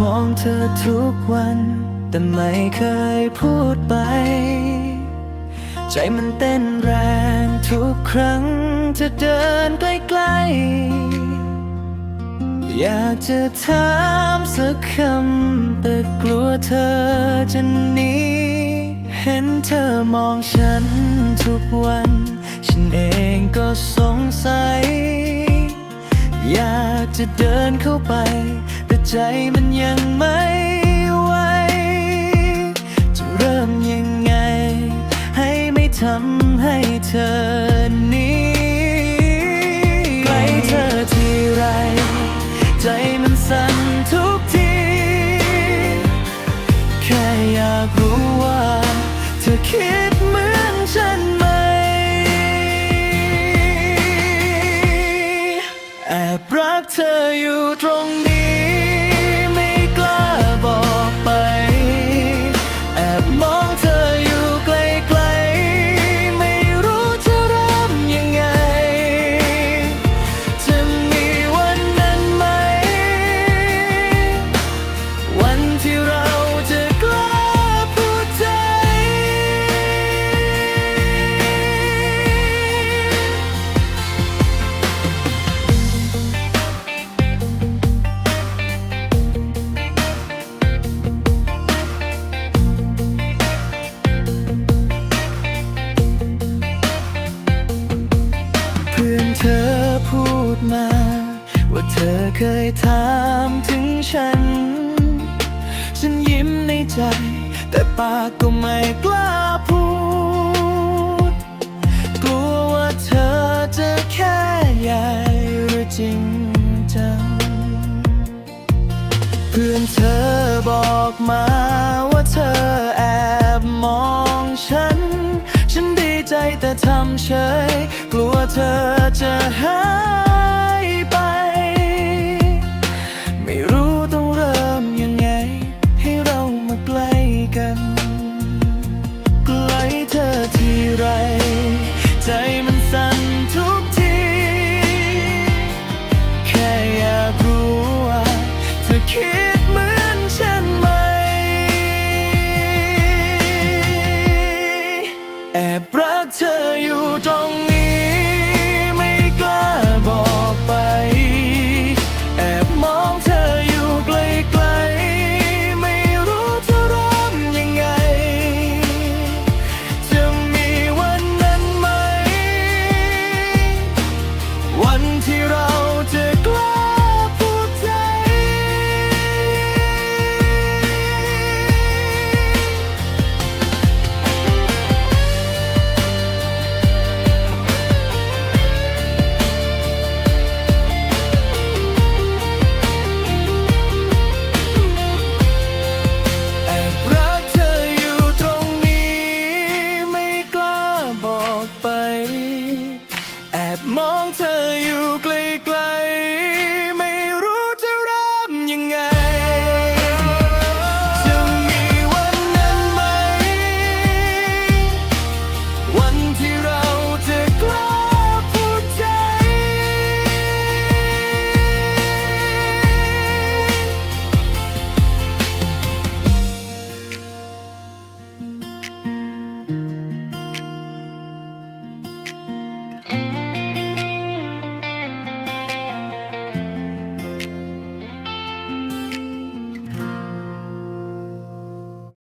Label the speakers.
Speaker 1: มองเธอทุกวัน แต่ไม่เคยพูดไป ใจมันเต้นแรงทุกครั้งจะเดินใกล้ๆ อยากจะถามสักคำ แต่กลัวเธอจะหนีเห็นเธอมองฉันทุกวัน ฉันเองก็สงสัย อยากจะเดินเข้าไป ใจมันยังไม่ไหวจะเริ่มยังไง ให้ไม่ทำให้เธอหนี้ใกล้เธอทีไร ใจมันสั่นทุกที แค่อยากรู้ว่า เธอคิดเหมือนฉันไหม แอบรักเธออยู่ตรงนี้ ดมา ว่าเธอเคยถามถึงฉัน ฉันยิ้มในใจ แต่ปากก็ไม่กล้าพูด กลัวว่าเธอจะแค่ใหญ่หรือจริงจัง เพื่อนเธอบอกมาว่าเธอแอบมองฉัน ฉันดีใจแต่ทำเฉย กลัวเธอจะหา คิดเหมือนฉันไหม แอบรักเธออยู่ตรง มองเธออยู่